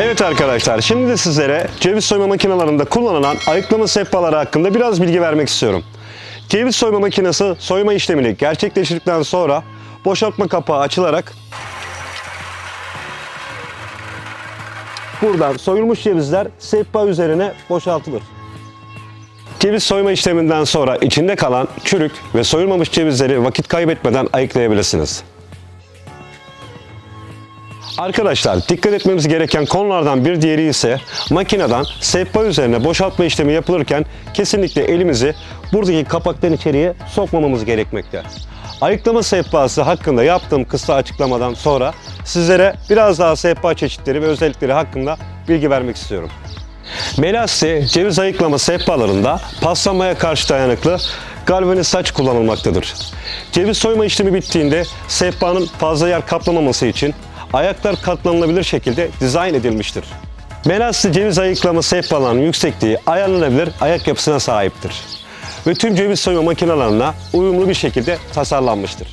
Evet arkadaşlar şimdi de sizlere ceviz soyma makinelerinde kullanılan ayıklama sehpaları hakkında biraz bilgi vermek istiyorum. Ceviz soyma makinesi soyma işlemini gerçekleştirdikten sonra boşaltma kapağı açılarak buradan soyulmuş cevizler sehpa üzerine boşaltılır. Ceviz soyma işleminden sonra içinde kalan çürük ve soyulmamış cevizleri vakit kaybetmeden ayıklayabilirsiniz. Arkadaşlar dikkat etmemiz gereken konulardan bir diğeri ise makineden sehpa üzerine boşaltma işlemi yapılırken kesinlikle elimizi buradaki kapaktan içeriye sokmamamız gerekmekte. Ayıklama sehpası hakkında yaptığım kısa açıklamadan sonra sizlere biraz daha sehpa çeşitleri ve özellikleri hakkında bilgi vermek istiyorum. Melasti ceviz ayıklama sehpalarında paslanmaya karşı dayanıklı galvaniz saç kullanılmaktadır. Ceviz soyma işlemi bittiğinde sehpanın fazla yer kaplamaması için ayaklar katlanılabilir şekilde dizayn edilmiştir. Melasti ceviz ayıklama sehpalarının yüksekliği ayarlanabilir ayak yapısına sahiptir. Ve tüm ceviz soyma makinelerine uyumlu bir şekilde tasarlanmıştır.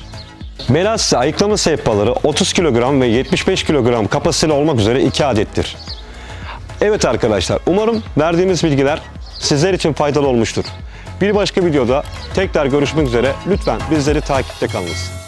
Melasti ayıklama sehpaları 30 kilogram ve 75 kilogram kapasiteli olmak üzere 2 adettir. Evet arkadaşlar umarım verdiğimiz bilgiler sizler için faydalı olmuştur. Bir başka videoda tekrar görüşmek üzere lütfen bizleri takipte kalınız.